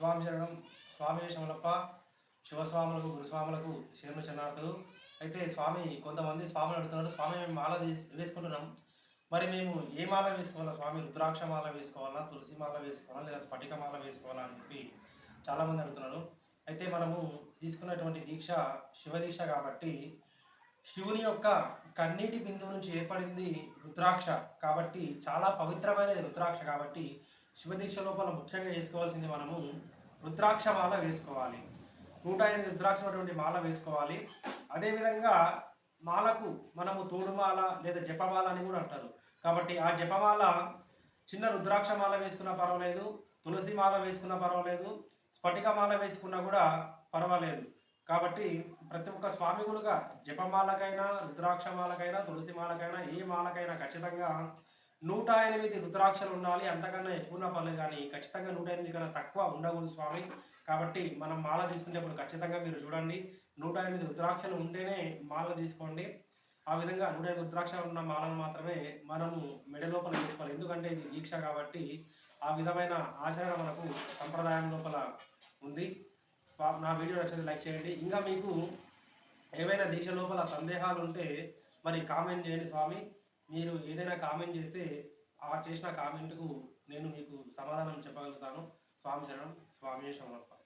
స్వామి శరణం స్వామి శమలప్ప శివస్వాములకు గురుస్వాములకు శరణు శరణార్థులు అయితే స్వామి కొంతమంది స్వామిని అడుగుతున్నారు స్వామి మేము మాల వేసుకుంటున్నాం. మరి మేము ఏ మాల వేసుకోవాలా స్వామి? రుద్రాక్ష మాల వేసుకోవాలా? తులసి మాల వేసుకోవాలా? లేదా స్ఫటిక మాల వేసుకోవాలా అని చెప్పి చాలామంది అడుగుతున్నారు. అయితే మనము తీసుకున్నటువంటి దీక్ష శివదీక్ష కాబట్టి శివుని యొక్క కన్నీటి బిందువు నుంచి ఏర్పడింది రుద్రాక్ష కాబట్టి చాలా పవిత్రమైనది రుద్రాక్ష కాబట్టి శివ దీక్ష లోపల ముఖ్యంగా వేసుకోవాల్సింది మనము రుద్రాక్ష మాల వేసుకోవాలి. నూట ఎనిమిది రుద్రాక్ష ఉన్నటువంటి మాల వేసుకోవాలి. అదేవిధంగా మాలకు మనము తోడుమాల లేదా జపమాల అని కూడా అంటారు. కాబట్టి ఆ జపమాల చిన్న రుద్రాక్ష మాల వేసుకున్నా పర్వాలేదు తులసి మాల వేసుకున్నా పర్వాలేదు స్ఫటిక మాల వేసుకున్నా కూడా పర్వాలేదు. కాబట్టి ప్రతి ఒక్క స్వామి గుడుగా జపమాలకైనా రుద్రాక్ష మాలకైనా తులసి మాలకైనా ఏ మాలకైనా ఖచ్చితంగా నూట ఎనిమిది రుద్రాక్షలు ఉండాలి అంతకన్నా ఎక్కువ ఉన్న కానీ ఖచ్చితంగా నూట ఎనిమిది కన్నా తక్కువ ఉండకూడదు స్వామి. కాబట్టి మనం మాల తీసుకునేటప్పుడు ఖచ్చితంగా మీరు చూడండి నూట ఎనిమిది రుద్రాక్షలు ఉంటేనే మాల తీసుకోండి. ఆ విధంగా నూట ఎనిమిది రుద్రాక్షలు ఉన్న మాలను మాత్రమే మనము మెడ లోపల తీసుకోవాలి. ఎందుకంటే ఇది దీక్ష కాబట్టి ఆ విధమైన ఆచరణ మనకు సంప్రదాయం లోపల ఉంది. స్వా- నా వీడియో నచ్చితే లైక్ చేయండి. ఇంకా మీకు ఏవైనా దీక్ష లోపల సందేహాలు ఉంటే మరి కామెంట్ చేయండి స్వామి. మీరు ఏదైనా కామెంట్ చేస్తే ఆ చేసిన కామెంట్కు నేను మీకు సమాధానం చెప్పగలుగుతాను. స్వామి శరణం స్వామి శరణప్ప